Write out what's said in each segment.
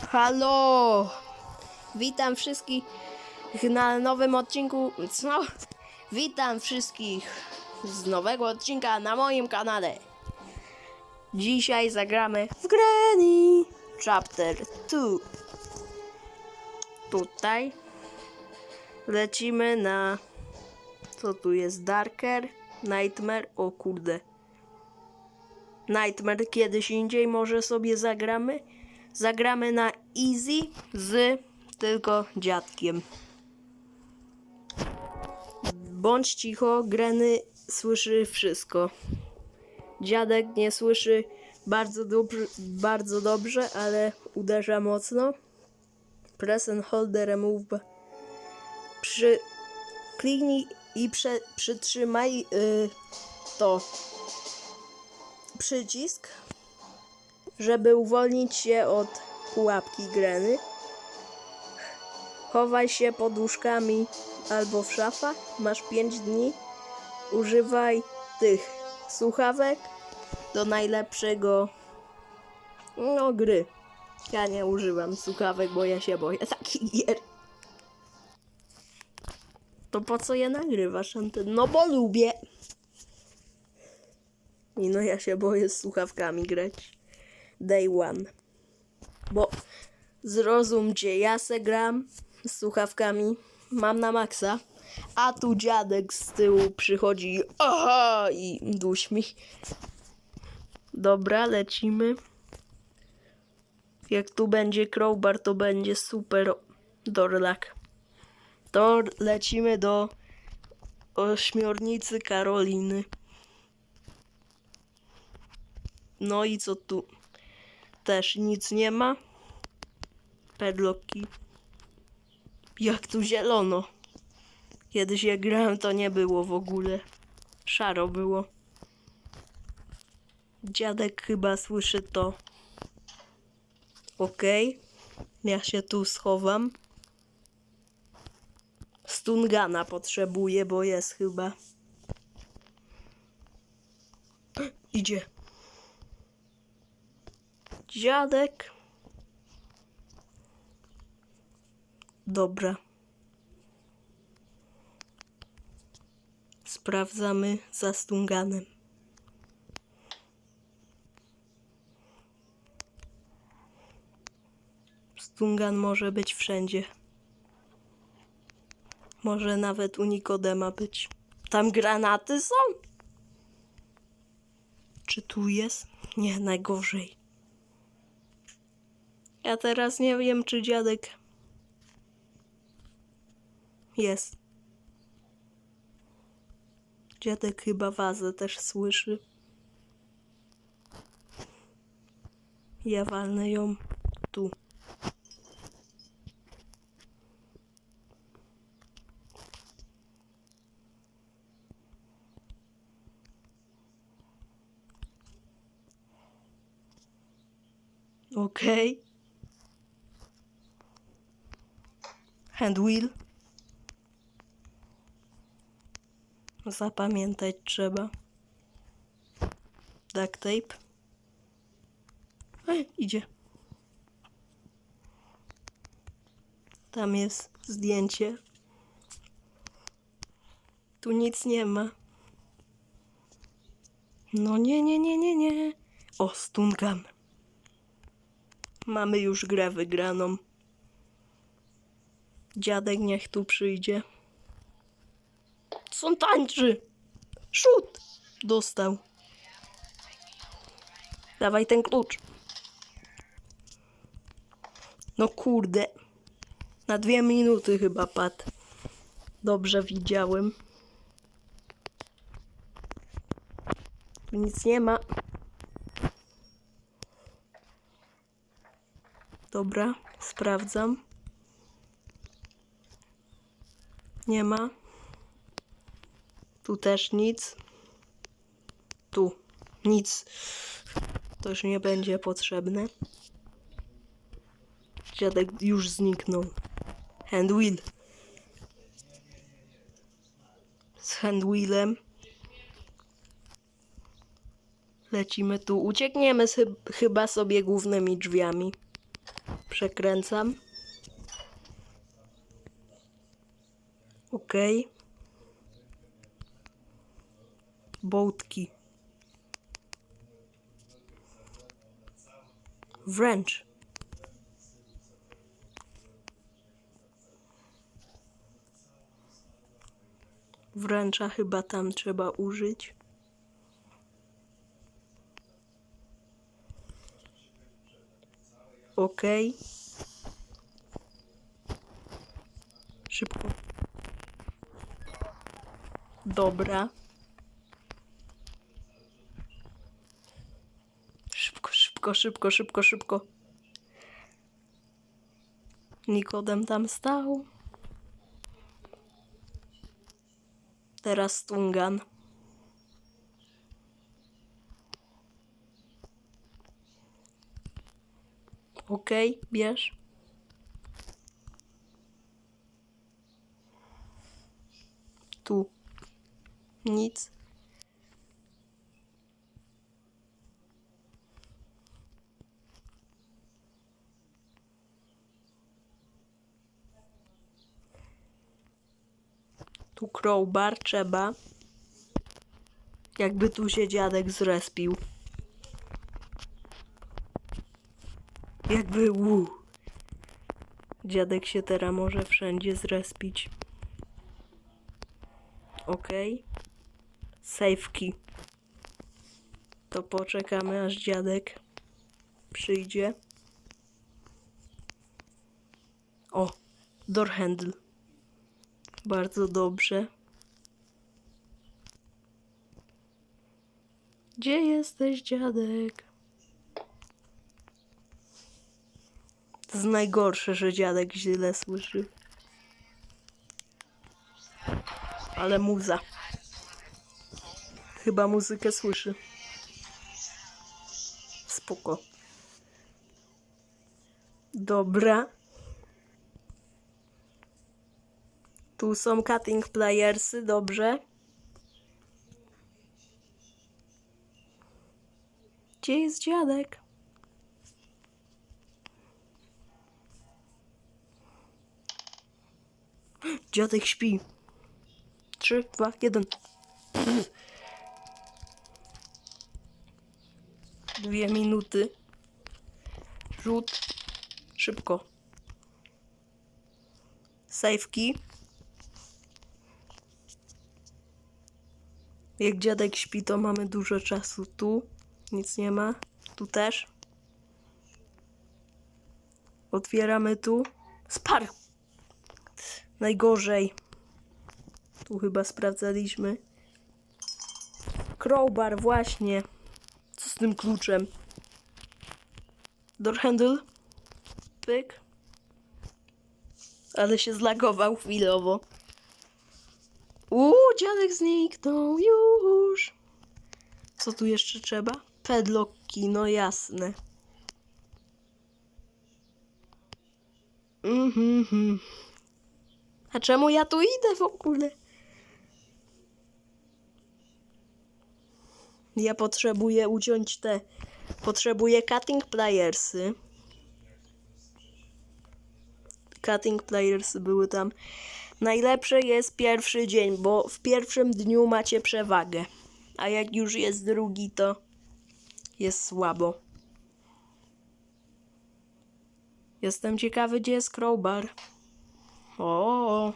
Halo! Witam wszystkich na nowym odcinku. Co? Witam wszystkich z nowego odcinka na moim kanale. Dzisiaj zagramy w Granny Chapter 2. Tutaj lecimy na. Co tu jest? Darker, Nightmare. O kurde. Nightmare kiedyś indziej może sobie zagramy. Zagramy na easy z tylko dziadkiem. Bądź cicho, Greny słyszy wszystko. Dziadek nie słyszy bardzo dobrze, bardzo dobrze ale uderza mocno. Press and hold the remove. Przy, kliknij i prze, przytrzymaj y, to przycisk, żeby uwolnić się od pułapki Greny. Chowaj się pod łóżkami albo w szafach. Masz 5 dni. Używaj tych słuchawek do najlepszego no gry. Ja nie używam słuchawek, bo ja się boję takich gier. To po co je nagrywasz, Anten? No bo lubię. I no ja się boję z słuchawkami grać. Day one. Bo zrozumcie, ja se gram z słuchawkami, mam na maksa, a tu dziadek z tyłu przychodzi aha i duś mi. Dobra, lecimy. Jak tu będzie crowbar, to będzie super dorlak. To lecimy do ośmiornicy Karoliny. No i co tu? Też nic nie ma. Pedlocki. Jak tu zielono. Kiedyś jak grałem, to nie było w ogóle. Szaro było. Dziadek chyba słyszy to. Okej. Ja się tu schowam. Stungana potrzebuję, bo jest chyba. Idzie. Dziadek. Dobra. Sprawdzamy za Stunganem. Stungan może być wszędzie. Może nawet u Nikodema być. Tam granaty są? Czy tu jest? Nie, najgorzej. Ja teraz nie wiem, czy dziadek jest. Dziadek chyba wazę też słyszy. Ja walnę ją tu. Okej. Hand wheel. Zapamiętać trzeba. Duct tape. Ej, idzie. Tam jest zdjęcie. Tu nic nie ma. No nie, nie, nie, nie, nie. O, stungan. Mamy już grę wygraną. Dziadek niech tu przyjdzie. On tańczy? Szut! Dostał. Dawaj ten klucz. No kurde. Na dwie minuty chyba padł. Dobrze widziałem. Nic nie ma. Dobra, sprawdzam. Nie ma. Tu też nic. Tu nic. To już nie będzie potrzebne. Dziadek już zniknął. Hand wheel. Z hand wheelem. Lecimy tu. Uciekniemy chyba sobie głównymi drzwiami. Przekręcam. Ok. Bołtki. Wręcz. Wręcza chyba tam trzeba użyć. Ok. Szybko. Dobra. Szybko, szybko, szybko, szybko, szybko. Nikodem tam stał. Teraz Tungan. Okej, bierz. Tu. Nic. Tu crowbar trzeba. Jakby tu się dziadek zrespił. Jakby uu. Dziadek się teraz może wszędzie zrespić. Okej. Save key. To poczekamy aż dziadek przyjdzie. O, door handle. Bardzo dobrze. Gdzie jesteś, dziadek? To jest najgorsze, że dziadek źle słyszy. Ale muza. Chyba muzykę słyszy. Spoko. Dobra. Tu są cutting playersy, dobrze. Gdzie jest dziadek? Dziadek śpi. Trzy, dwa, jeden. Dwie minuty. Rzut. Szybko. Key. Jak dziadek śpi, to mamy dużo czasu. Tu nic nie ma. Tu też. Otwieramy tu. Spark. Najgorzej. Tu chyba sprawdzaliśmy. Crowbar, właśnie. Tym kluczem? Door handle. Pyk. Ale się zlagował chwilowo. Uuu, dziadek zniknął już. Co tu jeszcze trzeba? Pedlocki, no jasne. Mhm. mhm. A czemu ja tu idę w ogóle? Ja potrzebuję uciąć te. Potrzebuję cutting playersy. Cutting playersy były tam. Najlepszy jest pierwszy dzień, bo w pierwszym dniu macie przewagę. A jak już jest drugi, to jest słabo. Jestem ciekawy, gdzie jest crowbar. O,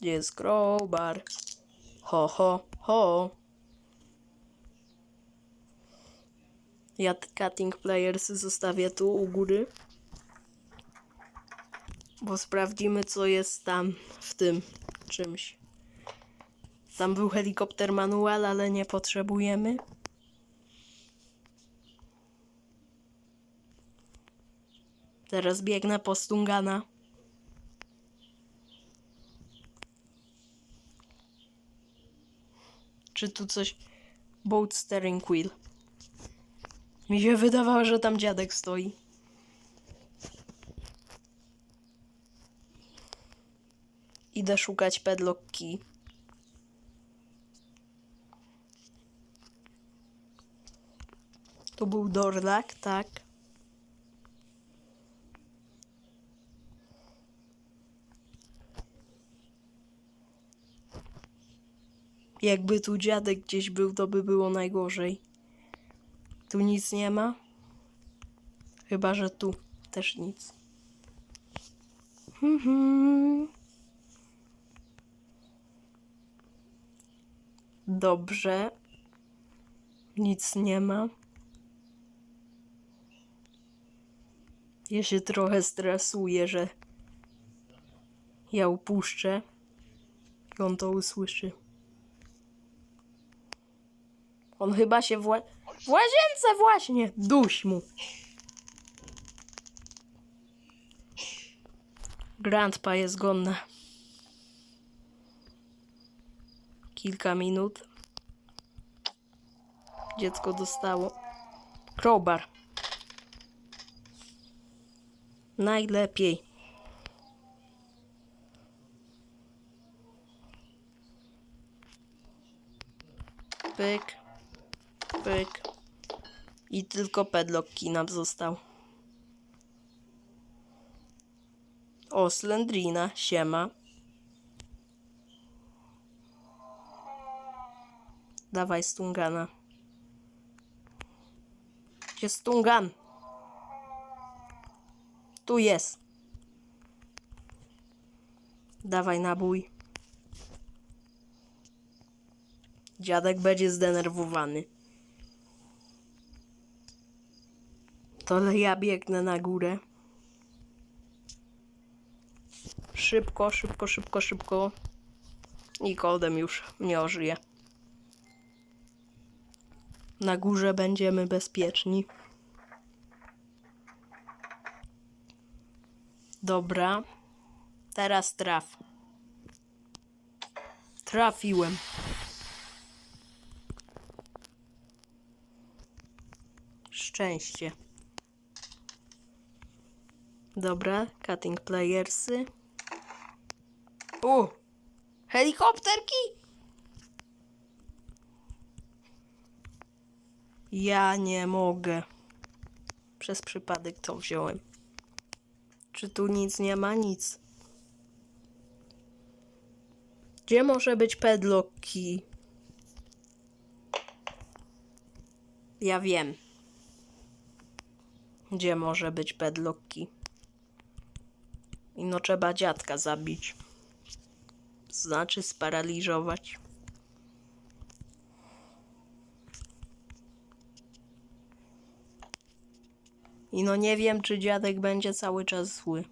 gdzie jest crowbar? Ho, ho, ho. Ja cutting players zostawię tu u góry. Bo sprawdzimy, co jest tam w tym czymś. Tam był helikopter manual, ale nie potrzebujemy. Teraz biegnę po Stungana. Czy tu coś... Boat steering wheel. Mi się wydawało, że tam dziadek stoi. Idę szukać padlock. To był Dorlak, tak. Jakby tu dziadek gdzieś był, to by było najgorzej. Tu nic nie ma. Chyba, że tu też nic. Mhm. Dobrze. Nic nie ma. Ja się trochę stresuję, że ja upuszczę i on to usłyszy. On chyba się w, ła- w łazience właśnie. Duś mu. Grandpa jest gonna. Kilka minut. Dziecko dostało. Crowbar. Najlepiej. Pyk. Pyk. I tylko pedlocki nam został. O, Slendrina, siema. Dawaj Stungana. Gdzie Stungan? Tu jest. Dawaj nabój. Dziadek będzie zdenerwowany. To ja biegnę na górę. Szybko, szybko, szybko, szybko. I kodem już nie ożyje. Na górze będziemy bezpieczni. Dobra. Teraz traf. Trafiłem. Szczęście. Dobra, cutting playersy. U! Helikopterki? Ja nie mogę. Przez przypadek to wziąłem. Czy tu nic nie ma? Nic. Gdzie może być pedlocki? Ja wiem. Gdzie może być pedlocki? I no trzeba dziadka zabić. Znaczy sparaliżować. I no nie wiem, czy dziadek będzie cały czas zły.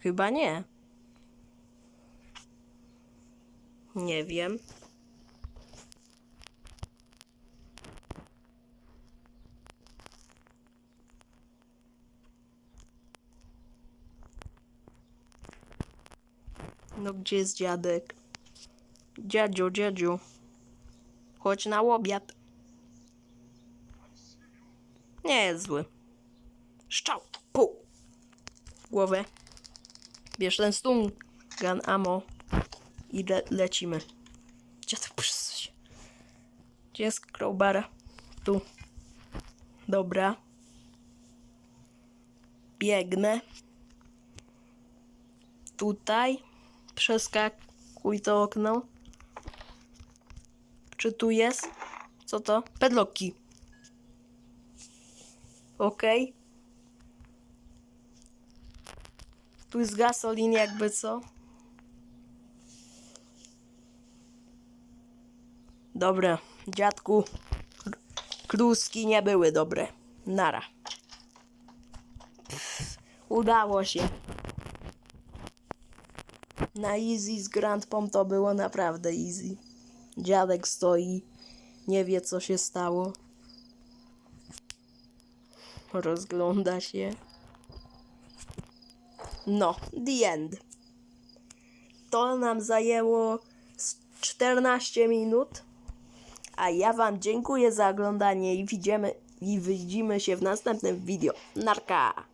Chyba nie. Nie wiem. No gdzie jest dziadek? Dziadziu, dziadziu. Chodź na obiad. Nie jest zły. Szczał. Pół. Głowę. Bierz ten stun. Gun ammo. I le lecimy. To przysyć? Gdzie jest crowbar? Tu. Dobra. Biegnę. Tutaj. Przeskakuj to okno. Czy tu jest? Co to? Pedlocki. Okej. Tu jest gasolin jakby co. Dobra, dziadku. Kluski nie były dobre. Nara. Pff, udało się. Na easy z Grandpą to było naprawdę easy. Dziadek stoi, nie wie co się stało. Rozgląda się. No, the end. To nam zajęło z 14 minut. A ja Wam dziękuję za oglądanie i widzimy, i widzimy się w następnym video. Narka!